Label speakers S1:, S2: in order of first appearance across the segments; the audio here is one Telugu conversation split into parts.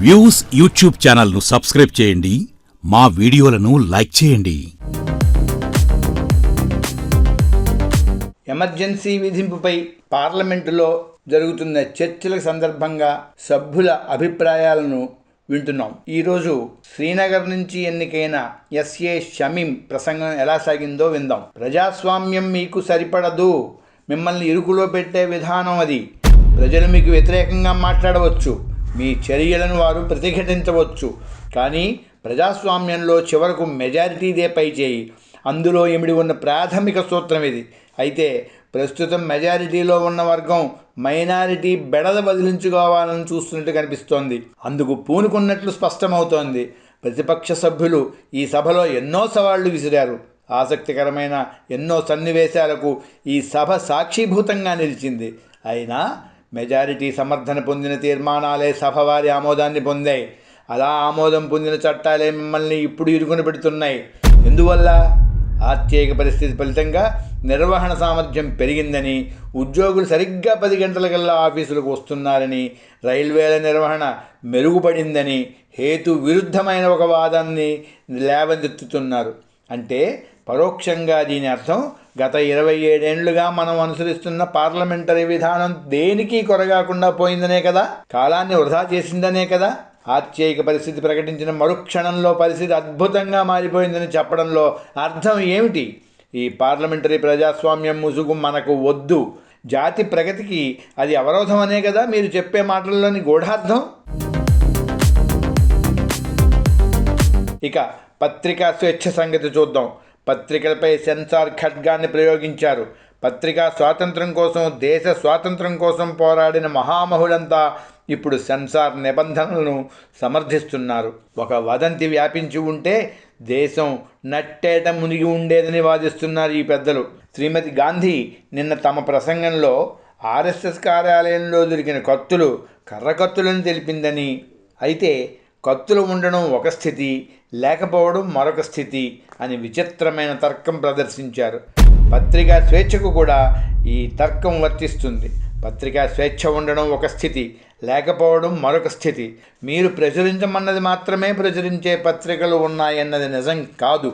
S1: వ్యూస్ యూట్యూబ్ ఛానల్ను సబ్స్క్రైబ్ చేయండి. మా వీడియోలను లైక్ చేయండి.
S2: ఎమర్జెన్సీ విధింపుపై పార్లమెంటులో జరుగుతున్న చర్చల సందర్భంగా సభ్యుల అభిప్రాయాలను వింటున్నాం. ఈరోజు శ్రీనగర్ నుంచి ఎన్నికైన ఎస్ఏ షమీం ప్రసంగం ఎలా సాగిందో విందాం. ప్రజాస్వామ్యం మీకు సరిపడదు. మిమ్మల్ని ఇరుకులో పెట్టే విధానం అది. ప్రజలు మీకు వ్యతిరేకంగా మాట్లాడవచ్చు. మీ చర్యలను వారు ప్రతిఘటించవచ్చు. కానీ ప్రజాస్వామ్యంలో చివరకు మెజారిటీదే పై చేయి. అందులో ఇమిడి ఉన్న ప్రాథమిక సూత్రం ఇది. అయితే ప్రస్తుతం మెజారిటీలో ఉన్న వర్గం మైనారిటీ బెడద వదిలించుకోవాలని చూస్తున్నట్టు కనిపిస్తోంది. అందుకు పూనుకున్నట్లు స్పష్టమవుతోంది. ప్రతిపక్ష సభ్యులు ఈ సభలో ఎన్నో సవాళ్ళు విసిరారు. ఆసక్తికరమైన ఎన్నో సన్నివేశాలకు ఈ సభ సాక్షిభూతంగా నిలిచింది. అయినా మెజారిటీ సమర్థన పొందిన తీర్మానాలే సభ వారి ఆమోదాన్ని పొందాయి. అలా ఆమోదం పొందిన చట్టాలే మిమ్మల్ని ఇప్పుడు ఇరుకున పెడుతున్నాయి. ఎందువల్ల? ఆత్యేక పరిస్థితి ఫలితంగా నిర్వహణ సామర్థ్యం పెరిగిందని ఉద్యోగులు సరిగ్గా పది గంటలకల్లా ఆఫీసులకు వస్తున్నారని రైల్వేల నిర్వహణ మెరుగుపడిందని హేతు విరుద్ధమైన ఒక వాదాన్ని లేవనెత్తుతున్నారు. అంటే పరోక్షంగా దీని అర్థం గత ఇరవై ఏడేండ్లుగా మనం అనుసరిస్తున్న పార్లమెంటరీ విధానం దేనికి కొరగాకుండా పోయిందనే కదా? కాలాన్ని వృధా చేసిందనే కదా? ఆత్యయిక పరిస్థితి ప్రకటించిన మరుక్షణంలో పరిస్థితి అద్భుతంగా మారిపోయిందని చెప్పడంలో అర్థం ఏమిటి? ఈ పార్లమెంటరీ ప్రజాస్వామ్యం ముసుగు మనకు వద్దు. జాతి ప్రగతికి అది అవరోధం అనే కదా మీరు చెప్పే మాటల్లోని గూఢార్థం? ఇక పత్రికా స్వేచ్ఛ సంగతి చూద్దాం. పత్రికలపై సెన్సార్ ఖడ్గాన్ని ప్రయోగించారు. పత్రికా స్వాతంత్రం కోసం దేశ స్వాతంత్రం కోసం పోరాడిన మహామహులంతా ఇప్పుడు సెన్సార్ నిబంధనలను సమర్థిస్తున్నారు. ఒక వదంతి వ్యాపించి ఉంటే దేశం నట్టేట మునిగి ఉండేదని వాదిస్తున్నారు ఈ పెద్దలు. శ్రీమతి గాంధీ నిన్న తమ ప్రసంగంలో ఆర్ఎస్ఎస్ కార్యాలయంలో దొరికిన కత్తులు కర్ర కత్తులను తెలిపిందని. అయితే కత్తులు ఉండడం ఒక స్థితి లేకపోవడం మరొక స్థితి అని విచిత్రమైన తర్కం ప్రదర్శించారు. పత్రికా స్వేచ్ఛకు కూడా ఈ తర్కం వర్తిస్తుంది. పత్రికా స్వేచ్ఛ ఉండడం ఒక స్థితి లేకపోవడం మరొక స్థితి. మీరు ప్రచురించమన్నది మాత్రమే ప్రచురించే పత్రికలు ఉన్నాయన్నది నిజం కాదు.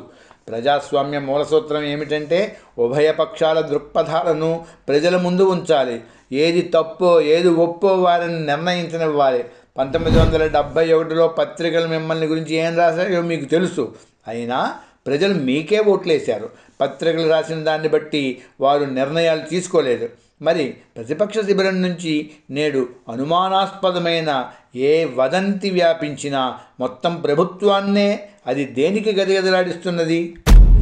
S2: ప్రజాస్వామ్య మూలసూత్రం ఏమిటంటే ఉభయ పక్షాల దృక్పథాలను ప్రజల ముందు ఉంచాలి. ఏది తప్పో ఏది ఒప్పో వారిని నిర్ణయించనివ్వాలి. పంతొమ్మిది వందల డెబ్భై ఒకటిలో పత్రికలు మిమ్మల్ని గురించి ఏం రాశాయో మీకు తెలుసు. అయినా ప్రజలు మీకే ఓట్లేశారు. పత్రికలు రాసిన దాన్ని బట్టి వారు నిర్ణయాలు తీసుకోలేదు. మరి ప్రతిపక్ష శిబిరం నుంచి నేడు అనుమానాస్పదమైన ఏ వదంతి వ్యాపించినా మొత్తం ప్రభుత్వాన్నే అది దేనికి గదిగదిలాడిస్తున్నది?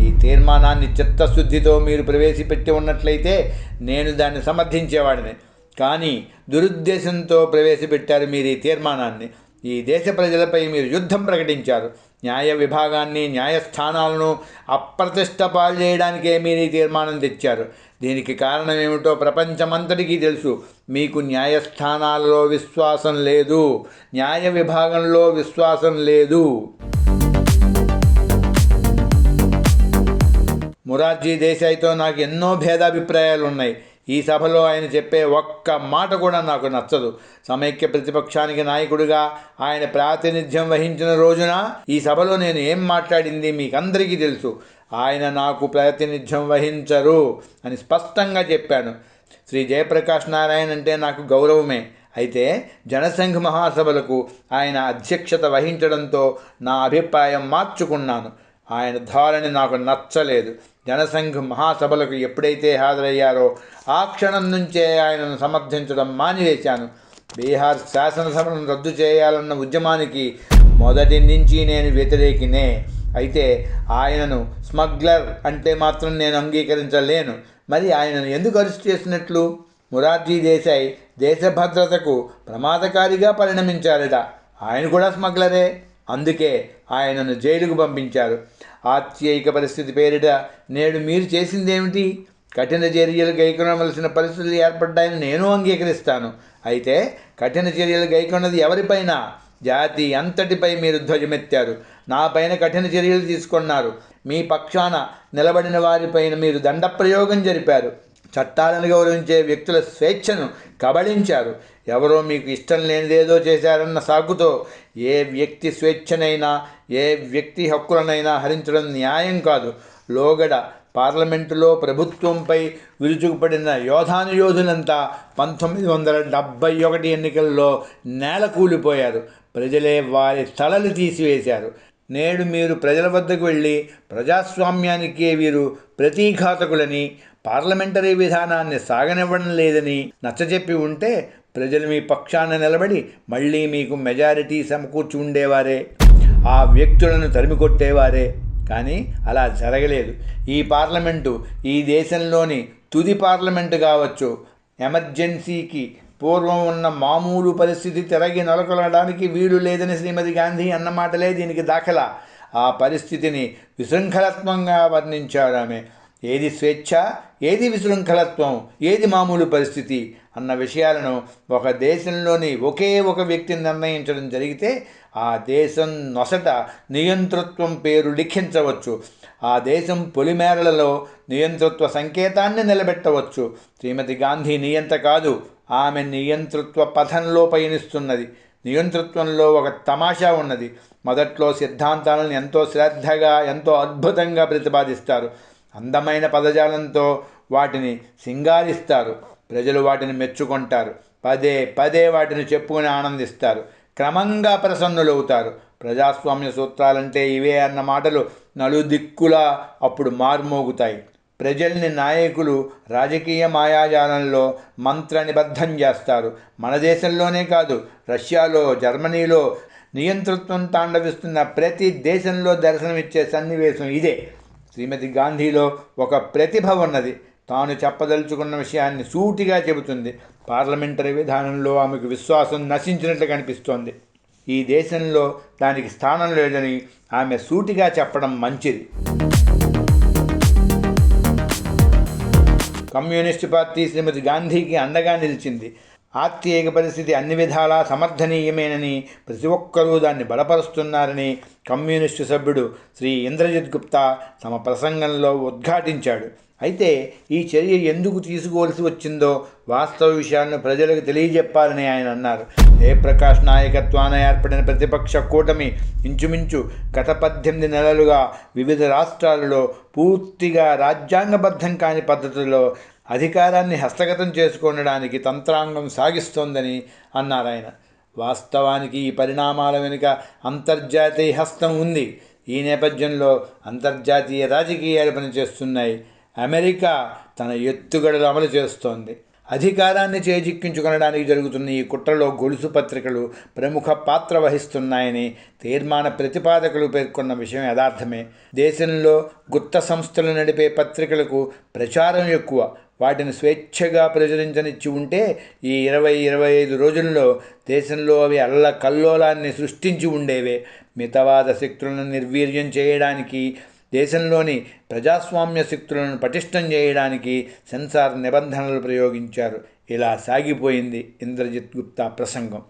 S2: ఈ తీర్మానాన్ని చిత్తశుద్ధితో మీరు ప్రవేశపెట్టి ఉన్నట్లయితే నేను దాన్ని సమర్థించేవాడిని. కానీ దురుద్దేశంతో ప్రవేశపెట్టారు మీరు ఈ తీర్మానాన్ని. ఈ దేశ ప్రజలపై మీరు యుద్ధం ప్రకటించారు. న్యాయ విభాగాన్ని న్యాయస్థానాలను అప్రతిష్ట పాలు చేయడానికే మీరు ఈ తీర్మానం తెచ్చారు. దీనికి కారణం ఏమిటో ప్రపంచమంతటికీ తెలుసు. మీకు న్యాయస్థానాలలో విశ్వాసం లేదు. న్యాయ విభాగంలో విశ్వాసం లేదు. మురార్జీ దేశాయ్తో నాకు ఎన్నో భేదాభిప్రాయాలు ఉన్నాయి ఈ సభలో ఆయన చెప్పే ఒక్క మాట కూడా నాకు నచ్చదు. సమైక్య ప్రతిపక్షానికి నాయకుడిగా ఆయన ప్రాతినిధ్యం వహించిన రోజున ఈ సభలో నేను ఏం మాట్లాడింది మీకందరికీ తెలుసు. ఆయన నాకు ప్రాతినిధ్యం వహించరు అని స్పష్టంగా చెప్పాను శ్రీ జయప్రకాష్ నారాయణ అంటే నాకు గౌరవమే. అయితే జనసంఘ్ మహాసభలకు ఆయన అధ్యక్షత వహించడంతో నా అభిప్రాయం మార్చుకున్నాను. ఆయన ధోరణి నాకు నచ్చలేదు. జనసంఘ్ మహాసభలకు ఎప్పుడైతే హాజరయ్యారో ఆ క్షణం నుంచే ఆయనను సమర్థించడం మానివేశాను. బీహార్ శాసనసభను రద్దు చేయాలన్న ఉద్యమానికి మొదటి నుంచి నేను వ్యతిరేకినే. అయితే ఆయనను స్మగ్లర్ అంటే మాత్రం నేను అంగీకరించలేను. మరి ఆయనను ఎందుకు అరెస్ట్ చేసినట్లు? మురార్జీ దేశాయ్ దేశ భద్రతకు ప్రమాదకారిగా పరిణమించారట. ఆయన కూడా స్మగ్లరే. అందుకే ఆయనను జైలుకు పంపించారు. ఆత్యయిక పరిస్థితి పేరిట నేడు మీరు చేసిందేమిటి? కఠిన చర్యలు గైకొనవలసిన పరిస్థితులు ఏర్పడ్డాయని నేను అంగీకరిస్తాను. అయితే కఠిన చర్యలు గైకొన్నది ఎవరిపైన? జాతి అంతటిపై మీరు ధ్వజమెత్తారు. నా పైన కఠిన చర్యలు తీసుకున్నారు. మీ పక్షాన నిలబడిన వారిపైన మీరు దండప్రయోగం జరిపారు. చట్టాలను గౌరవించే వ్యక్తుల స్వేచ్ఛను కబళించారు. ఎవరో మీకు ఇష్టం లేనిదేదో చేశారన్న సాకుతో ఏ వ్యక్తి స్వేచ్ఛనైనా ఏ వ్యక్తి హక్కులనైనా హరించడం న్యాయం కాదు. లోగడ పార్లమెంటులో ప్రభుత్వంపై విరుచుకుపడిన యోధానుయోధులంతా పంతొమ్మిది వందల డెబ్భై ఒకటి ఎన్నికల్లో నేల కూలిపోయారు. ప్రజలే వారి తలలు తీసివేశారు. నేడు మీరు ప్రజల వద్దకు వెళ్ళి ప్రజాస్వామ్యానికే వీరు ప్రతీఘాతకులని పార్లమెంటరీ విధానాన్ని సాగనివ్వడం లేదని నచ్చజెప్పి ఉంటే ప్రజలు మీ పక్షాన నిలబడి మళ్ళీ మీకు మెజారిటీ సమకూర్చి ఉండేవారే ఆ వ్యక్తులను తరిమికొట్టేవారే కానీ అలా జరగలేదు. ఈ పార్లమెంటు ఈ దేశంలోని తుది పార్లమెంటు కావచ్చు. ఎమర్జెన్సీకి పూర్వం ఉన్న మామూలు పరిస్థితి తిరగి నెలకొలడానికి వీలు లేదని శ్రీమతి గాంధీ అన్న మాటలే దీనికి దాఖలా. ఆ పరిస్థితిని విశృంఖలత్వంగా వర్ణించారు ఆమె. ఏది స్వేచ్ఛ ఏది విశృంఖలత్వం ఏది మామూలు పరిస్థితి అన్న విషయాలను ఒక దేశంలోని ఒకే ఒక వ్యక్తిని నిర్ణయించడం జరిగితే ఆ దేశం నొసట నియంతృత్వం పేరు లిఖించవచ్చు. ఆ దేశం పొలిమేరలలో నియంతృత్వ సంకేతాన్ని నిలబెట్టవచ్చు. శ్రీమతి గాంధీ నియంత కాదు ఆమె నియంతృత్వ పథంలో పయనిస్తున్నది. నియంతృత్వంలో ఒక తమాషా ఉన్నది. మొదట్లో సిద్ధాంతాలను ఎంతో శ్రద్ధగా ఎంతో అద్భుతంగా ప్రతిపాదిస్తారు. అందమైన పదజాలంతో వాటిని సింగారిస్తారు. ప్రజలు వాటిని మెచ్చుకుంటారు. పదే పదే వాటిని చెప్పుకుని ఆనందిస్తారు. క్రమంగా ప్రసన్నులవుతారు. ప్రజాస్వామ్య సూత్రాలంటే ఇవే అన్న మాటలు నలుదిక్కులా అప్పుడు మార్మోగుతాయి. ప్రజల్ని నాయకులు రాజకీయ మాయాజాలంలో మంత్ర నిబద్ధం చేస్తారు. మన దేశంలోనే కాదు రష్యాలో జర్మనీలో నియంతృత్వం తాండవిస్తున్న ప్రతి దేశంలో దర్శనమిచ్చే సన్నివేశం ఇదే. శ్రీమతి గాంధీలో ఒక ప్రతిభ ఉన్నది. తాను చెప్పదలుచుకున్న విషయాన్ని సూటిగా చెబుతుంది. పార్లమెంటరీ విధానంలో ఆమెకు విశ్వాసం నశించినట్లు కనిపిస్తోంది. ఈ దేశంలో దానికి స్థానం లేదని ఆమె సూటిగా చెప్పడం మంచిది. కమ్యూనిస్టు పార్టీ శ్రీమతి గాంధీకి అండగా నిలిచింది. ఆత్యేక పరిస్థితి అన్ని విధాలా సమర్థనీయమేనని ప్రతి ఒక్కరూ దాన్ని బలపరుస్తున్నారని కమ్యూనిస్టు సభ్యుడు శ్రీ ఇంద్రజిత్ గుప్తా తమ ప్రసంగంలో ఉద్ఘాటించాడు. అయితే ఈ చర్య ఎందుకు తీసుకోవాల్సి వచ్చిందో వాస్తవ విషయాలను ప్రజలకు తెలియజెప్పాలని ఆయన అన్నారు. జయప్రకాష్ నాయకత్వాన ఏర్పడిన ప్రతిపక్ష కూటమి ఇంచుమించు గత పద్దెనిమిది నెలలుగా వివిధ రాష్ట్రాలలో పూర్తిగా రాజ్యాంగబద్ధం కాని పద్ధతిలో అధికారాన్ని హస్తగతం చేసుకొనడానికి తంత్రాంగం సాగిస్తోందని అన్నారు ఆయన. వాస్తవానికి ఈ పరిణామాల వెనుక అంతర్జాతీయ హస్తం ఉంది. ఈ నేపథ్యంలో అంతర్జాతీయ రాజకీయాలు పనిచేస్తున్నాయి. అమెరికా తన ఎత్తుగడలు అమలు చేస్తోంది. అధికారాన్ని చేజిక్కించుకొనడానికి జరుగుతున్న ఈ కుట్రలో గొలుసు పత్రికలు ప్రముఖ పాత్ర వహిస్తున్నాయని తీర్మాన ప్రతిపాదకులు పేర్కొన్న విషయం యథార్థమే. దేశంలో గుప్త సంస్థలు నడిపే పత్రికలకు ప్రచారం ఎక్కువ. వాటిని స్వేచ్ఛగా ప్రచురించనిచ్చి ఉంటే ఈ ఇరవై ఇరవై ఐదు రోజుల్లో దేశంలో అవి అల్ల కల్లోలాన్ని సృష్టించి ఉండేవే. మితవాద శక్తులను నిర్వీర్యం చేయడానికి దేశంలోని ప్రజాస్వామ్య శక్తులను పటిష్టం చేయడానికి సెన్సార్ నిబంధనలు ప్రయోగించారు. ఇలా సాగిపోయింది ఇంద్రజిత్ గుప్తా ప్రసంగం.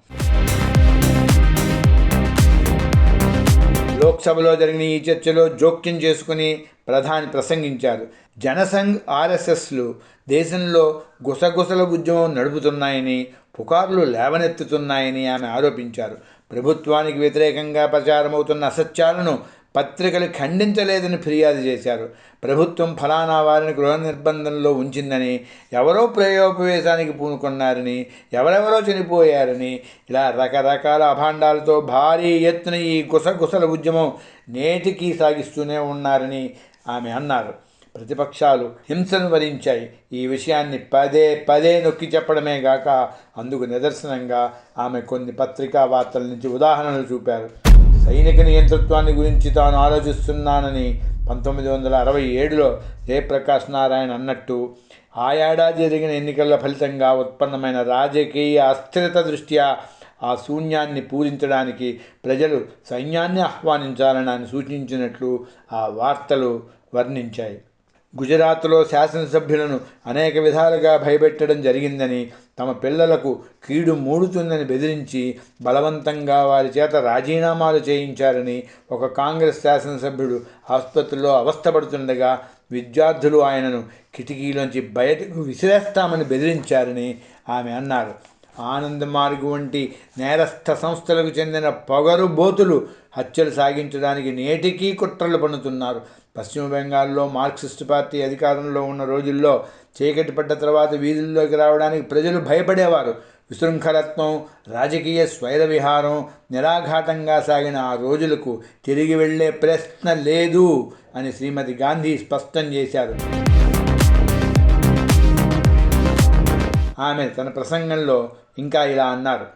S2: లోక్సభలో జరిగిన ఈ చర్చలో జోక్యం చేసుకుని ప్రధాని ప్రసంగించారు. జనసంఘ్ ఆర్ఎస్ఎస్లు దేశంలో గుసగుసల ఉద్యమం నడుపుతున్నాయని పుకార్లు లేవనెత్తుతున్నాయని ఆమె ఆరోపించారు. ప్రభుత్వానికి వ్యతిరేకంగా ప్రచారమవుతున్న అసత్యాలను పత్రికలు ఖండించలేదని ఫిర్యాదు చేశారు. ప్రభుత్వం ఫలానా వారిని గృహ నిర్బంధంలో ఉంచిందని ఎవరో ప్రయోపవేశానికి పూనుకున్నారని ఎవరెవరో చనిపోయారని ఇలా రకరకాల అభాండాలతో భారీ ఎత్తున ఈ గుసగుసల ఉద్యమం నేటికీ సాగిస్తూనే ఉన్నారని ఆమె అన్నారు. ప్రతిపక్షాలు హింసను వరించాయి ఈ విషయాన్ని పదే పదే నొక్కి చెప్పడమే గాక అందుకు నిదర్శనంగా ఆమె కొన్ని పత్రికా వార్తల నుంచి ఉదాహరణలు చూపారు. సైనిక నియంతృత్వాన్ని గురించి తాను ఆలోచిస్తున్నానని పంతొమ్మిది వందల అరవై ఏడులో జయప్రకాష్ నారాయణ అన్నట్టు. ఆ ఏడాది జరిగిన ఎన్నికల ఫలితంగా ఉత్పన్నమైన రాజకీయ అస్థిరత దృష్ట్యా ఆ శూన్యాన్ని పూరించడానికి ప్రజలు సైన్యాన్ని ఆహ్వానించాలని ఆయన సూచించినట్లు ఆ వార్తలు వర్ణించాయి. గుజరాత్లో శాసనసభ్యులను అనేక విధాలుగా భయపెట్టడం జరిగిందని తమ పిల్లలకు కీడు మూడుతుందని బెదిరించి బలవంతంగా వారి చేత రాజీనామాలు చేయించారని ఒక కాంగ్రెస్ శాసనసభ్యుడు ఆసుపత్రిలో అవస్థపడుతుండగా విద్యార్థులు ఆయనను కిటికీలోంచి బయటకు విసిరేస్తామని బెదిరించారని ఆమె అన్నారు. ఆనంద్ మార్గ్ వంటి నేరస్థ సంస్థలకు చెందిన పొగరు బోతులు హత్యలు సాగించడానికి నేటికీ కుట్రలు పన్నుతున్నారు. పశ్చిమ బెంగాల్లో మార్క్సిస్ట్ పార్టీ అధికారంలో ఉన్న రోజుల్లో చీకటి పడ్డ తర్వాత వీధుల్లోకి రావడానికి ప్రజలు భయపడేవారు. విశృంఖలత్వం రాజకీయ స్వైర విహారం నిరాఘాటంగా సాగిన ఆ రోజులకు తిరిగి వెళ్ళే ప్రశ్న లేదు అని శ్రీమతి గాంధీ స్పష్టం చేశారు. ఆమె తన ప్రసంగంలో ఇంకా ఇలా అన్నారు.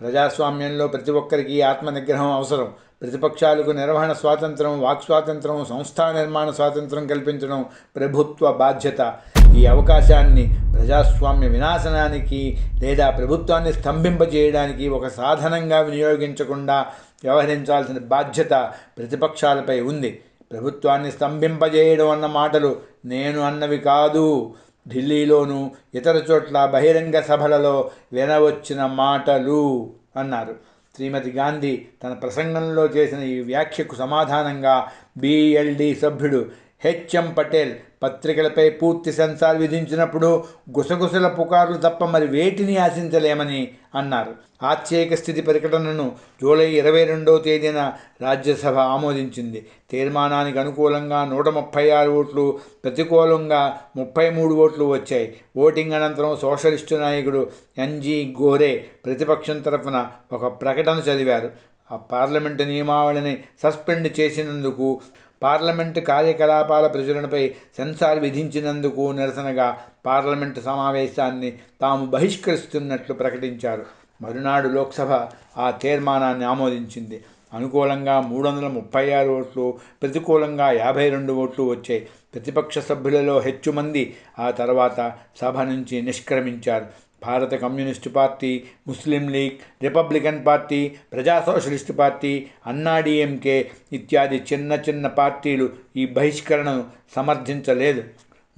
S2: ప్రజాస్వామ్యంలో ప్రతి ఒక్కరికి ఆత్మ నిగ్రహం అవసరం. ప్రతిపక్షాలకు నిర్వహణ స్వాతంత్రం వాక్ స్వాతంత్రం సంస్థా నిర్మాణ స్వాతంత్రం కల్పించడం ప్రభుత్వ బాధ్యత. ఈ అవకాశాన్ని ప్రజాస్వామ్య వినాశనానికి లేదా ప్రభుత్వాన్ని స్తంభింపజేయడానికి ఒక సాధనంగా వినియోగించకుండా వ్యవహరించాల్సిన బాధ్యత ప్రతిపక్షాలపై ఉంది. ప్రభుత్వాన్ని స్తంభింపజేయడం అన్న మాటలు నేను అన్నవి కాదు. ఢిల్లీలోను ఇతర చోట్ల బహిరంగ సభలలో వినవచ్చిన మాటలు అన్నారు. శ్రీమతి గాంధీ తన ప్రసంగంలో చేసిన ఈ వ్యాఖ్యకు సమాధానంగా బిఎల్డి సభ్యుడు హెచ్ఎం పటేల్ పత్రికలపై పూర్తి సెన్సార్ విధించినప్పుడు గుసగుసల పుకార్లు తప్ప మరి వేటిని ఆశించలేమని అన్నారు. ఆత్యేక స్థితి ప్రకటనను జూలై ఇరవై రెండవ తేదీన రాజ్యసభ ఆమోదించింది. తీర్మానానికి అనుకూలంగా నూట ముప్పై ఆరు ఓట్లు ప్రతికూలంగా ముప్పై మూడు ఓట్లు వచ్చాయి. ఓటింగ్ అనంతరం సోషలిస్టు నాయకుడు ఎన్జీ గోరే ప్రతిపక్షం తరఫున ఒక ప్రకటన చదివారు. ఆ పార్లమెంటు నియమావళిని సస్పెండ్ చేసినందుకు పార్లమెంటు కార్యకలాపాల ప్రచురణపై సెన్సార్ విధించినందుకు నిరసనగా పార్లమెంటు సమావేశాన్ని తాము బహిష్కరిస్తున్నట్లు ప్రకటించారు. మరునాడు లోక్సభ ఆ తీర్మానాన్ని ఆమోదించింది. అనుకూలంగా మూడు వందల ముప్పై ఆరు ఓట్లు ప్రతికూలంగా యాభై రెండు ఓట్లు వచ్చాయి. ప్రతిపక్ష సభ్యులలో హెచ్చు మంది ఆ తర్వాత సభ నుంచి నిష్క్రమించారు. భారత communist party Muslim league republican party ప్రజా సోషలిస్టు పార్టీ అన్నాడీఎంకే ఇత్యాది చిన్న చిన్న పార్టీలు ఈ బహిష్కరణను సమర్థించలేదు.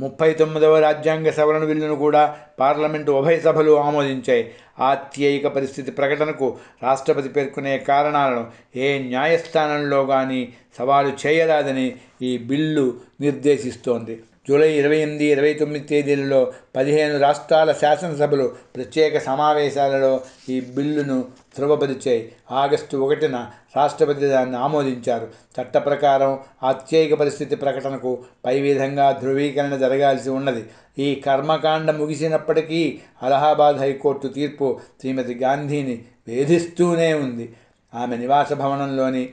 S2: ముప్పై తొమ్మిదవ రాజ్యాంగ సవరణ బిల్లును కూడా పార్లమెంటు ఉభయ సభలు ఆమోదించాయి. ఆత్యయిక పరిస్థితి ప్రకటనకు రాష్ట్రపతి పేర్కొనే కారణాలను ఏ న్యాయస్థానంలో కానీ సవాలు చేయరాదని ఈ బిల్లు నిర్దేశిస్తోంది. జూలై ఇరవై ఎనిమిది ఇరవై తొమ్మిది తేదీలలో పదిహేను రాష్ట్రాల శాసనసభలు ప్రత్యేక సమావేశాలలో ఈ బిల్లును ధృవపరిచాయి. ఆగస్టు ఒకటిన రాష్ట్రపతి దాన్ని ఆమోదించారు. చట్ట ప్రకారం అత్యయిక పరిస్థితి ప్రకటనకు పై విధంగా ధృవీకరణ జరగాల్సి ఉన్నది. ఈ కర్మకాండ ముగిసినప్పటికీ అలహాబాద్ హైకోర్టు తీర్పు శ్రీమతి గాంధీని వేధిస్తూనే ఉంది. ఆమె నివాస భవనంలోని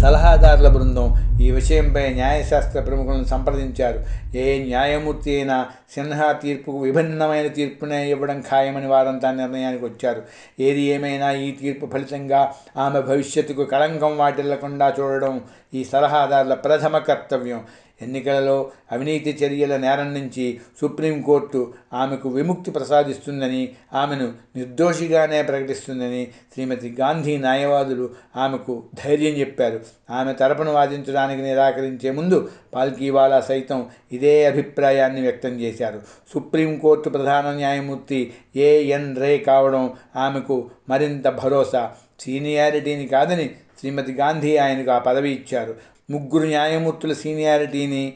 S2: సలహాదారుల బృందం ఈ విషయంపై న్యాయశాస్త్ర ప్రముఖులను సంప్రదించారు. ఏ న్యాయమూర్తి అయినా సిన్హా తీర్పుకు విభిన్నమైన తీర్పునే ఇవ్వడం ఖాయమని వారంతా నిర్ణయానికి వచ్చారు. ఏది ఏమైనా ఈ తీర్పు ఫలితంగా ఆమె భవిష్యత్తుకు కళంకం వాటిల్లకుండా చూడడం ఈ సలహాదారుల ప్రథమ కర్తవ్యం. ఎన్నికలలో అవినీతి చర్యల నేరం నుంచి సుప్రీంకోర్టు ఆమెకు విముక్తి ప్రసాదిస్తుందని ఆమెను నిర్దోషిగానే ప్రకటిస్తుందని శ్రీమతి గాంధీ న్యాయవాదులు ఆమెకు ధైర్యం చెప్పారు. ఆమె తరపున వాదించడానికి నిరాకరించే ముందు పాల్కీవాలా సైతం ఇదే అభిప్రాయాన్ని వ్యక్తం చేశారు. సుప్రీంకోర్టు ప్రధాన న్యాయమూర్తి ఏఎన్ రే కావడం ఆమెకు మరింత భరోసా సీనియారిటీని కాదని శ్రీమతి గాంధీ ఆయనకు ఆ పదవి ఇచ్చారు. ముగ్గురు న్యాయమూర్తుల సీనియారిటీని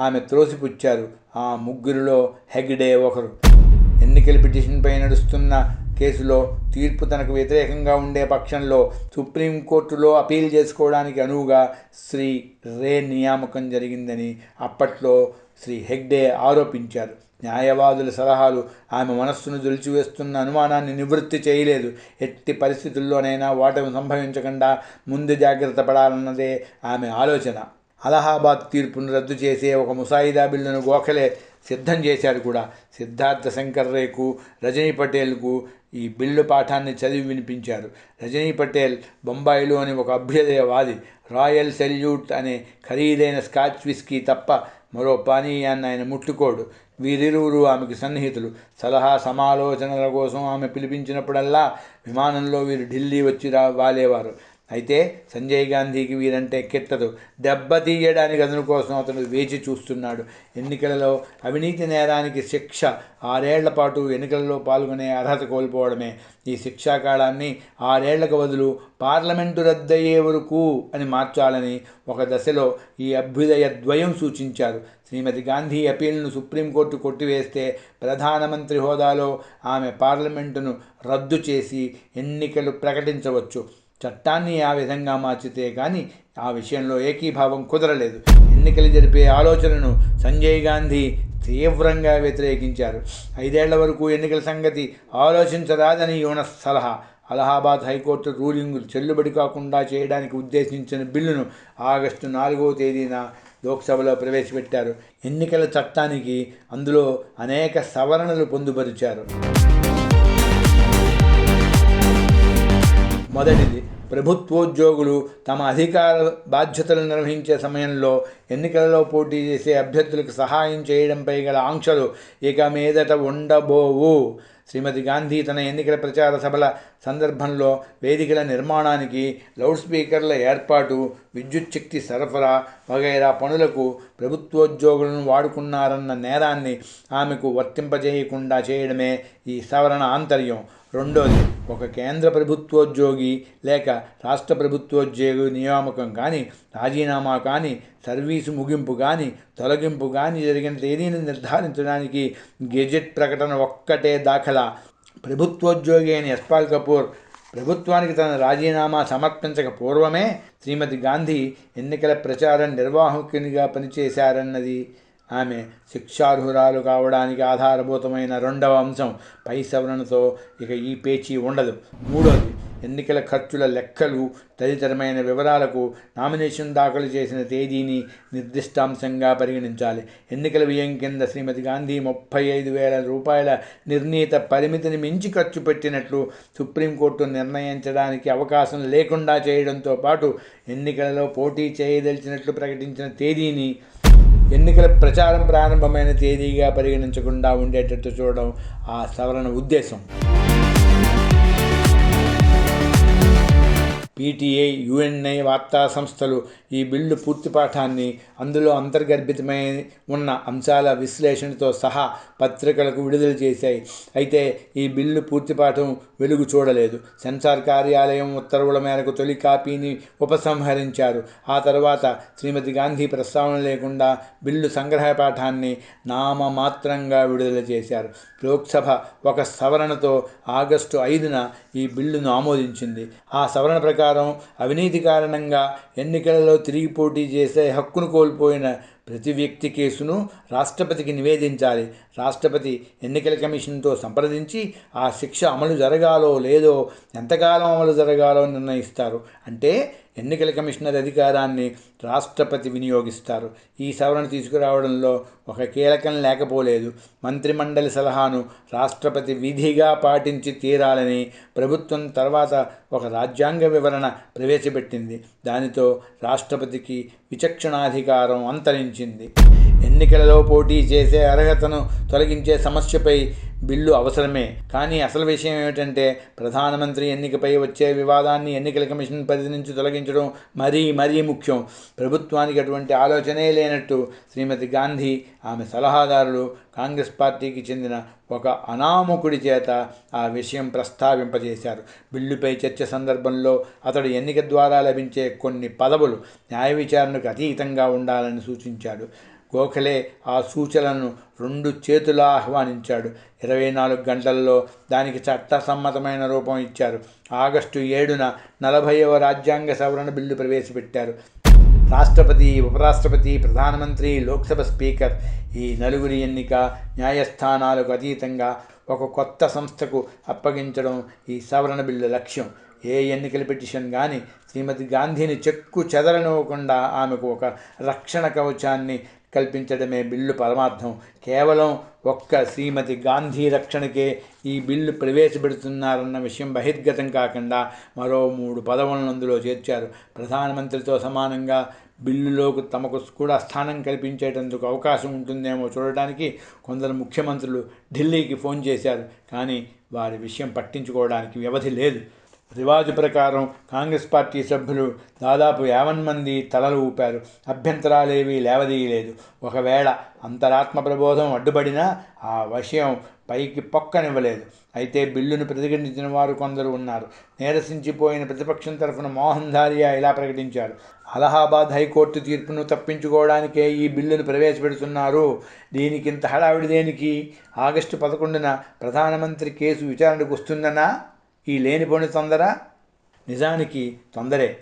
S2: ఆమె త్రోసిపుచ్చారు. ఆ ముగ్గురిలో హెగ్డే ఒకరు. ఎన్నికల పిటిషన్పై నడుస్తున్న కేసులో తీర్పు తనకు వ్యతిరేకంగా ఉండే పక్షంలో సుప్రీంకోర్టులో అపీల్ చేసుకోవడానికి అనువుగా శ్రీ రే నియామకం జరిగిందని అప్పట్లో శ్రీ హెగ్డే ఆరోపించారు. న్యాయవాదుల సలహాలు ఆమె మనస్సును దొలిచివేస్తున్న అనుమానాన్ని నివృత్తి చేయలేదు. ఎట్టి పరిస్థితుల్లోనైనా ఓటమి సంభవించకుండా ముందు జాగ్రత్త పడాలన్నదే ఆమె ఆలోచన. అలహాబాద్ తీర్పును రద్దు చేసే ఒక ముసాయిదా బిల్లును గోఖలే సిద్ధం చేశారు కూడా. సిద్ధార్థ శంకర్ రేకు రజనీ పటేల్కు ఈ బిల్లు పాఠాన్ని చదివి వినిపించారు. రజనీ పటేల్ బొంబాయిలోని ఒక అభ్యుదయవాది. రాయల్ సెల్యూట్ అనే ఖరీదైన స్కాచ్ విస్కీ తప్ప మరో పానీయాన్ని ఆయన ముట్టుకోడు. వీరిరువురు ఆమెకి సన్నిహితులు. సలహా సమాలోచనల కోసం ఆమె పిలిపించినప్పుడల్లా విమానంలో వీరు ఢిల్లీ వచ్చి రా వాలేవారు. అయితే సంజయ్ గాంధీకి వీరంటే కిట్టదు. దెబ్బ తీయడానికి అతని కోసం అతను వేచి చూస్తున్నాడు. ఎన్నికలలో అవినీతి నేరానికి శిక్ష. ఆరేళ్ళ పాటు ఎన్నికలలో పాల్గొనే అర్హత కోల్పోవడమే. ఈ శిక్షాకాలాన్ని ఆరేళ్ళకు బదులు పార్లమెంటు రద్దయ్యే వరకు అని మార్చాలని ఒక దశలో ఈ అభ్యుదయ ద్వయం సూచించారు. శ్రీమతి గాంధీ అపీల్ను సుప్రీంకోర్టు కొట్టివేస్తే ప్రధానమంత్రి హోదాలో ఆమె పార్లమెంటును రద్దు చేసి ఎన్నికలు ప్రకటించవచ్చు. చట్టాన్ని ఆ విధంగా మార్చితే కానీ ఆ విషయంలో ఏకీభావం కుదరలేదు. ఎన్నికలు జరిపే ఆలోచనను సంజయ్ గాంధీ తీవ్రంగా వ్యతిరేకించారు. ఐదేళ్ళ వరకు ఎన్నికల సంగతి ఆలోచించరాదని యువన సలహా. అలహాబాద్ హైకోర్టు రూలింగ్ చెల్లుబడి కాకుండా చేయడానికి ఉద్దేశించిన బిల్లును ఆగస్టు నాలుగవ తేదీన లోక్సభలో ప్రవేశపెట్టారు. ఎన్నికల చట్టానికి అందులో అనేక సవరణలు పొందుపరిచారు. మొదటిది. ప్రభుత్వోద్యోగులు తమ అధికార బాధ్యతలు నిర్వహించే సమయంలో ఎన్నికలలో పోటీ చేసే అభ్యర్థులకు సహాయం చేయడంపై గల ఆంక్షలు ఇక మీదట ఉండబోవు. శ్రీమతి గాంధీ తన ఎన్నికల ప్రచార సభల సందర్భంలో వేదికల నిర్మాణానికి లౌడ్ స్పీకర్ల ఏర్పాటు విద్యుత్ శక్తి సరఫరా వగైరా పనులకు ప్రభుత్వోద్యోగులను వాడుకున్నారన్న నేరాన్ని ఆమెకు వర్తింపజేయకుండా చేయడమే ఈ సవరణ ఆంతర్యం. రెండోది ఒక కేంద్ర ప్రభుత్వోద్యోగి లేక రాష్ట్ర ప్రభుత్వోద్యోగి నియామకం కానీ రాజీనామా కానీ సర్వీసు ముగింపు కానీ తొలగింపు కానీ జరిగిన తేదీని నిర్ధారించడానికి గెజెట్ ప్రకటన ఒక్కటే దాఖలా. ప్రభుత్వోద్యోగి అయిన యశ్పాల్ కపూర్ ప్రభుత్వానికి తన రాజీనామా సమర్పించక పూర్వమే శ్రీమతి గాంధీ ఎన్నికల ప్రచారం నిర్వాహకునిగా పనిచేశారన్నది. ఆమె శిక్షార్హురాలు కావడానికి ఆధారభూతమైన రెండవ అంశం పై సవరణతో ఇక ఈ పేచీ ఉండదు. మూడోది ఎన్నికల ఖర్చుల లెక్కలు తదితరమైన వివరాలకు నామినేషన్ దాఖలు చేసిన తేదీని నిర్దిష్టాంశంగా పరిగణించాలి. ఎన్నికల వ్యయం కింద శ్రీమతి గాంధీ ముప్పై ఐదు వేల రూపాయల నిర్ణీత పరిమితిని మించి ఖర్చు పెట్టినట్లు సుప్రీంకోర్టు నిర్ణయించడానికి అవకాశం లేకుండా చేయడంతో పాటు ఎన్నికలలో పోటీ చేయదలిచినట్లు ప్రకటించిన తేదీని ఎన్నికల ప్రచారం ప్రారంభమైన తేదీగా పరిగణించకుండా ఉండేటట్టు చూడడం ఆ సవరణ ఉద్దేశం. పీటీఐ యుఎన్ఐ వార్తా సంస్థలు ఈ బిల్లు పూర్తి పాఠాన్ని అందులో అంతర్గర్భితమై ఉన్న అంశాల విశ్లేషణతో సహా పత్రికలకు విడుదల చేశాయి. అయితే ఈ బిల్లు పూర్తి పాఠం వెలుగు చూడలేదు. సెన్సార్ కార్యాలయం ఉత్తర్వుల మేరకు తొలి కాపీని ఉపసంహరించారు. ఆ తర్వాత శ్రీమతి గాంధీ ప్రస్తావన లేకుండా బిల్లు సంగ్రహ పాఠాన్ని నామమాత్రంగా విడుదల చేశారు. లోక్సభ ఒక సవరణతో ఆగస్టు ఐదున ఈ బిల్లును ఆమోదించింది. ఆ సవరణ ప్రకారం అవినీతి కారణంగా ఎన్నికలలో తిరిగి పోటీ చేసే హక్కును కోల్పోయిన ప్రతి వ్యక్తి కేసును రాష్ట్రపతికి నివేదించాలి. రాష్ట్రపతి ఎన్నికల కమిషన్తో సంప్రదించి ఆ శిక్ష అమలు జరగాలో లేదో ఎంతకాలం అమలు జరగాలో నిర్ణయిస్తారు. అంటే ఎన్నికల కమిషనర్ అధికారాన్ని రాష్ట్రపతి వినియోగిస్తారు. ఈ సవరణ తీసుకురావడంలో ఒక కీలకం లేకపోలేదు. మంత్రిమండలి సలహాను రాష్ట్రపతి విధిగా పాటించి తీరాలని ప్రభుత్వం తర్వాత ఒక రాజ్యాంగ వివరణ ప్రవేశపెట్టింది. దానితో రాష్ట్రపతికి విచక్షణాధికారం అంతరించింది. ఎన్నికలలో పోటీ చేసే అర్హతను తొలగించే సమస్యపై బిల్లు అవసరమే. కానీ అసలు విషయం ఏమిటంటే ప్రధానమంత్రి ఎన్నికపై వచ్చే వివాదాన్ని ఎన్నికల కమిషన్ పరిధి నుంచి తొలగించడం మరీ మరీ ముఖ్యం. ప్రభుత్వానికి అటువంటి ఆలోచనే లేనట్టు శ్రీమతి గాంధీ ఆమె సలహాదారులు కాంగ్రెస్ పార్టీకి చెందిన ఒక అనామకుడి చేత ఆ విషయం ప్రస్తావింపజేశారు. బిల్లుపై చర్చ సందర్భంలో అతడు ఎన్నిక ద్వారా లభించే కొన్ని పదవులు న్యాయ విచారణకు అతీతంగా ఉండాలని సూచించాడు. గోఖలే ఆ సూచనలను రెండు చేతులా ఆహ్వానించాడు. ఇరవై నాలుగు గంటల్లో దానికి చట్టసమ్మతమైన రూపం ఇచ్చారు. ఆగస్టు ఏడున నలభైవ రాజ్యాంగ సవరణ బిల్లు ప్రవేశపెట్టారు. రాష్ట్రపతి ఉపరాష్ట్రపతి ప్రధానమంత్రి లోక్సభ స్పీకర్ ఈ నలుగురి ఎన్నిక న్యాయస్థానాలకు అతీతంగా ఒక కొత్త సంస్థకు అప్పగించడం ఈ సవరణ బిల్లు లక్ష్యం. ఏ ఎన్నికల పిటిషన్ కానీ శ్రీమతి గాంధీని చెక్కు చెదరనివ్వకుండా ఆమెకు ఒక రక్షణ కవచాన్ని కల్పించడమే బిల్లు పరమార్థం. కేవలం ఒక్క శ్రీమతి గాంధీ రక్షణకే ఈ బిల్లు ప్రవేశపెడుతున్నారన్న విషయం బహిర్గతం కాకుండా మరో మూడు పదవులను అందులో చేర్చారు. ప్రధానమంత్రితో సమానంగా బిల్లులోకి తమకు కూడా స్థానం కల్పించేటందుకు అవకాశం ఉంటుందేమో చూడడానికి కొందరు ముఖ్యమంత్రులు ఢిల్లీకి ఫోన్ చేశారు. కానీ వారి విషయం పట్టించుకోవడానికి వ్యవధి లేదు. రివాజు ప్రకారం కాంగ్రెస్ పార్టీ సభ్యులు దాదాపు యావన్ మంది తలలు ఊపారు. అభ్యంతరాలేవీ లేవదీయలేదు. ఒకవేళ అంతరాత్మ ప్రబోధం అడ్డుపడినా ఆ విషయం పైకి పొక్కనివ్వలేదు. అయితే బిల్లును ప్రతిఘటించిన వారు కొందరు ఉన్నారు. నీరసించిపోయిన ప్రతిపక్షం తరఫున మోహన్ దారియా ఇలా ప్రకటించారు. అలహాబాద్ హైకోర్టు తీర్పును తప్పించుకోవడానికే ఈ బిల్లును ప్రవేశపెడుతున్నారు. దీనికింత హడావిడి దేనికి? ఆగస్టు పదకొండున ప్రధానమంత్రి కేసు విచారణకు వస్తుందనా ఈ లేనిపోని తొందర నిజానికి తొందరే.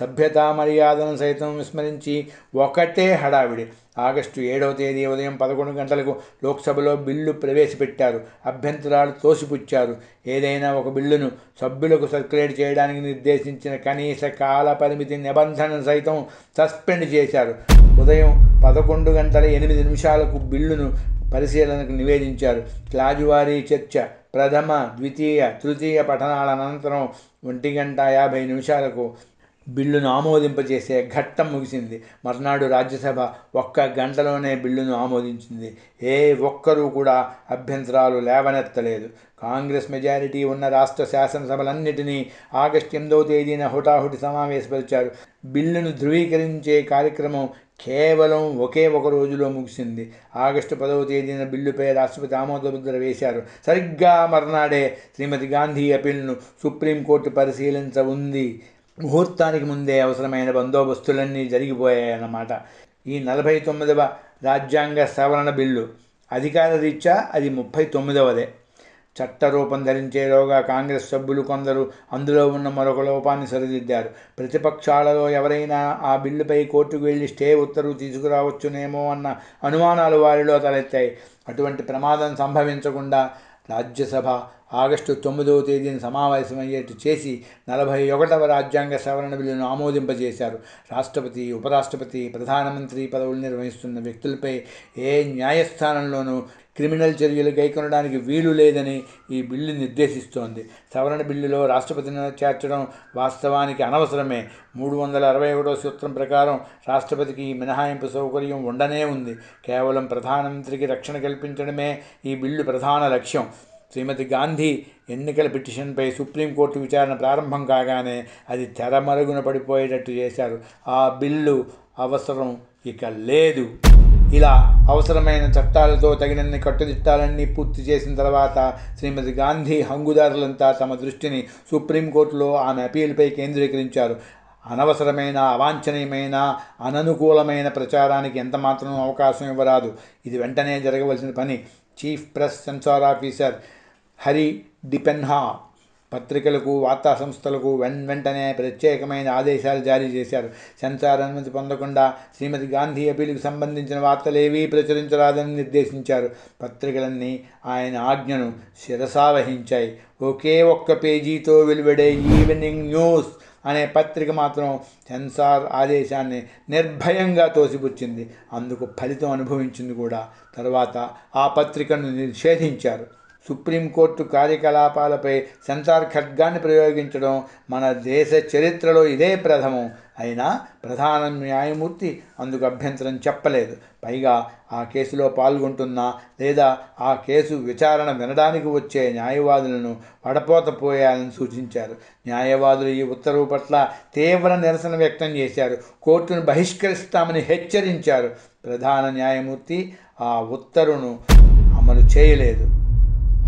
S2: సభ్యతా మర్యాదను సైతం విస్మరించి ఒకటే హడావిడి. ఆగస్టు ఏడవ తేదీ ఉదయం పదకొండు గంటలకు లోక్సభలో బిల్లు ప్రవేశపెట్టారు. అభ్యంతరాలు తోసిపుచ్చారు. ఏదైనా ఒక బిల్లును సభ్యులకు సర్క్యులేట్ చేయడానికి నిర్దేశించిన కనీస కాల పరిమితి నిబంధనను సైతం సస్పెండ్ చేశారు. ఉదయం పదకొండు గంటల ఎనిమిది నిమిషాలకు బిల్లును పరిశీలనకు నివేదించారు. క్లాజువారీ చర్చ ప్రథమ ద్వితీయ తృతీయ పఠనాల అనంతరం ఒంటి గంట యాభై నిమిషాలకు బిల్లును ఆమోదింపజేసే ఘట్టం ముగిసింది. మర్నాడు రాజ్యసభ ఒక్క గంటలోనే బిల్లును ఆమోదించింది. ఏ ఒక్కరూ కూడా అభ్యంతరాలు లేవనెత్తలేదు. కాంగ్రెస్ మెజారిటీ ఉన్న రాష్ట్ర శాసనసభలన్నిటినీ ఆగస్టు ఎనిమిదవ తేదీన హుటాహుటి సమావేశపరిచారు. బిల్లును ధృవీకరించే కార్యక్రమం కేవలం ఒకే ఒక రోజులో ముగిసింది. ఆగస్టు పదవ తేదీన బిల్లుపై రాష్ట్రపతి ఆమోదముద్ర వేశారు. సరిగ్గా మర్నాడే శ్రీమతి గాంధీ అప్పీల్ను సుప్రీంకోర్టు పరిశీలించ ఉంది. ముహూర్తానికి ముందే అవసరమైన బందోబస్తులన్నీ జరిగిపోయాయన్నమాట. ఈ నలభై తొమ్మిదవ రాజ్యాంగ సవరణ బిల్లు అధికార రీత్యా అది ముప్పై తొమ్మిదవదే. చట్టరూపం ధరించేలోగా కాంగ్రెస్ సభ్యులు కొందరు అందులో ఉన్న మరొక లోపాన్ని సరిదిద్దారు. ప్రతిపక్షాలలో ఎవరైనా ఆ బిల్లుపై కోర్టుకు వెళ్ళి స్టే ఉత్తర్వు తీసుకురావచ్చునేమో అన్న అనుమానాలు వారిలో తలెత్తాయి. అటువంటి ప్రమాదం సంభవించకుండా రాజ్యసభ ఆగస్టు తొమ్మిదవ తేదీన సమావేశమయ్యేట్టు చేసి నలభై ఒకటవ రాజ్యాంగ సవరణ బిల్లును ఆమోదింపజేశారు. రాష్ట్రపతి ఉపరాష్ట్రపతి ప్రధానమంత్రి పదవులు నిర్వహిస్తున్న వ్యక్తులపై ఏ న్యాయస్థానంలోనూ క్రిమినల్ చర్యలు గైకొనడానికి వీలు లేదని ఈ బిల్లు నిర్దేశిస్తోంది. సవరణ బిల్లులో రాష్ట్రపతిని చేర్చడం వాస్తవానికి అనవసరమే. మూడు వందల అరవై ఒకటో సూత్రం ప్రకారం రాష్ట్రపతికి ఈ మినహాయింపు సౌకర్యం ఉండనే ఉంది. కేవలం ప్రధానమంత్రికి రక్షణ కల్పించడమే ఈ బిల్లు ప్రధాన లక్ష్యం. శ్రీమతి గాంధీ ఎన్నికల పిటిషన్పై సుప్రీంకోర్టు విచారణ ప్రారంభం కాగానే అది తెరమరుగున పడిపోయేటట్టు చేశారు. ఆ బిల్లు అవసరం ఇక లేదు. ఇలా అవసరమైన చట్టాలతో తగినన్ని కట్టుదిట్టాలన్నీ పూర్తి చేసిన తర్వాత శ్రీమతి గాంధీ హంగుదారులంతా తమ దృష్టిని సుప్రీంకోర్టులో ఆమె అపీల్పై కేంద్రీకరించారు. అనవసరమైన అవాంఛనీయమైన అననుకూలమైన ప్రచారానికి ఎంతమాత్రం అవకాశం ఇవ్వరాదు. ఇది వెంటనే జరగవలసిన పని. Chief press censor officer Hari Dipenha పత్రికలకు వార్తా సంస్థలకు వెన్ వెంటనే ప్రత్యేకమైన ఆదేశాలు జారీ చేశారు. సెన్సార్ అనుమతి పొందకుండా శ్రీమతి గాంధీ అపీలుకు సంబంధించిన వార్తలేవీ ప్రచురించరాదని నిర్దేశించారు. పత్రికలన్నీ ఆయన ఆజ్ఞను శిరసావహించాయి. ఒకే ఒక్క పేజీతో వెలువడే ఈవినింగ్ న్యూస్ అనే పత్రిక మాత్రం సెన్సార్ ఆదేశాన్ని నిర్భయంగా తోసిపుచ్చింది. అందుకు ఫలితం అనుభవించింది కూడా. తర్వాత ఆ పత్రికను నిషేధించారు. సుప్రీంకోర్టు కార్యకలాపాలపై సెన్సార్ ఖడ్గాన్ని ప్రయోగించడం మన దేశ చరిత్రలో ఇదే ప్రథమం. అయినా ప్రధాన న్యాయమూర్తి అందుకు అభ్యంతరం చెప్పలేదు. పైగా ఆ కేసులో పాల్గొంటున్న లేదా ఆ కేసు విచారణ వినడానికి వచ్చే న్యాయవాదులను వడపోత పోయాలని సూచించారు. న్యాయవాదులు ఈ ఉత్తర్వు పట్ల తీవ్ర నిరసన వ్యక్తం చేశారు. కోర్టును బహిష్కరిస్తామని హెచ్చరించారు. ప్రధాన న్యాయమూర్తి ఆ ఉత్తర్వును అమలు చేయలేదు.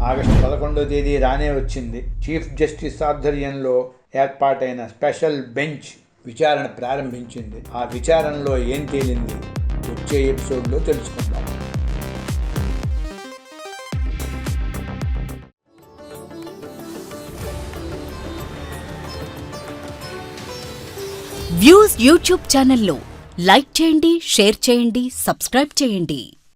S2: ఆగస్టు పదకొండో తేదీ రానే వచ్చింది. చీఫ్ జస్టిస్ ఆధ్వర్యంలో ఏర్పాటైన స్పెషల్ బెంచ్ విచారణ ప్రారంభించింది. ఆ విచారణలో ఏం తేలింది? వచ్చే ఎపిసోడ్లో తెలుసుకుందాం.
S3: వ్యూస్ యూట్యూబ్ ఛానల్లో లైక్ చేయండి షేర్ చేయండి సబ్స్క్రైబ్ చేయండి.